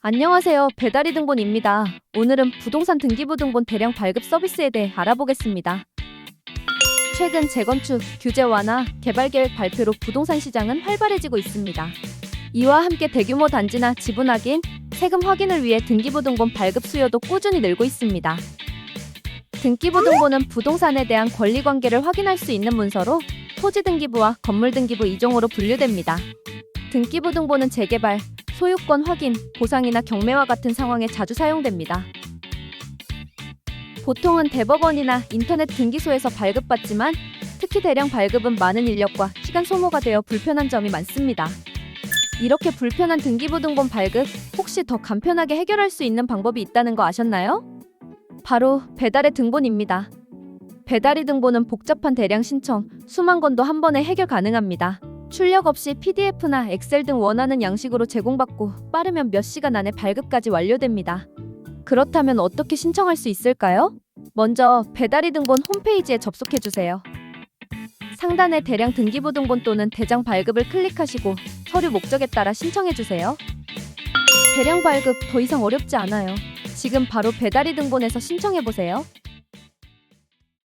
안녕하세요. 배달이 등본입니다. 오늘은 부동산 등기부 등본 대량 발급 서비스에 대해 알아보겠습니다. 최근 재건축, 규제 완화, 개발 계획 발표로 부동산 시장은 활발해지고 있습니다. 이와 함께 대규모 단지나 지분 확인, 세금 확인을 위해 등기부 등본 발급 수요도 꾸준히 늘고 있습니다. 등기부 등본은 부동산에 대한 권리 관계를 확인할 수 있는 문서로 토지 등기부와 건물 등기부 2종으로 분류됩니다. 등기부 등본은 재개발, 소유권 확인, 보상이나 경매와 같은 상황에 자주 사용됩니다. 보통은 대법원이나 인터넷 등기소에서 발급받지만 특히 대량 발급은 많은 인력과 시간 소모가 되어 불편한 점이 많습니다. 이렇게 불편한 등기부 등본 발급 혹시 더 간편하게 해결할 수 있는 방법이 있다는 거 아셨나요? 바로 배달의 등본입니다. 배달의 등본은 복잡한 대량 신청, 수만 건도 한 번에 해결 가능합니다. 출력 없이 PDF나 엑셀 등 원하는 양식으로 제공받고 빠르면 몇 시간 안에 발급까지 완료됩니다. 그렇다면 어떻게 신청할 수 있을까요? 먼저 배달이 등본 홈페이지에 접속해 주세요. 상단의 대량 등기부 등본 또는 대장 발급을 클릭하시고 서류 목적에 따라 신청해 주세요. 대량 발급 더 이상 어렵지 않아요. 지금 바로 배달이 등본에서 신청해 보세요.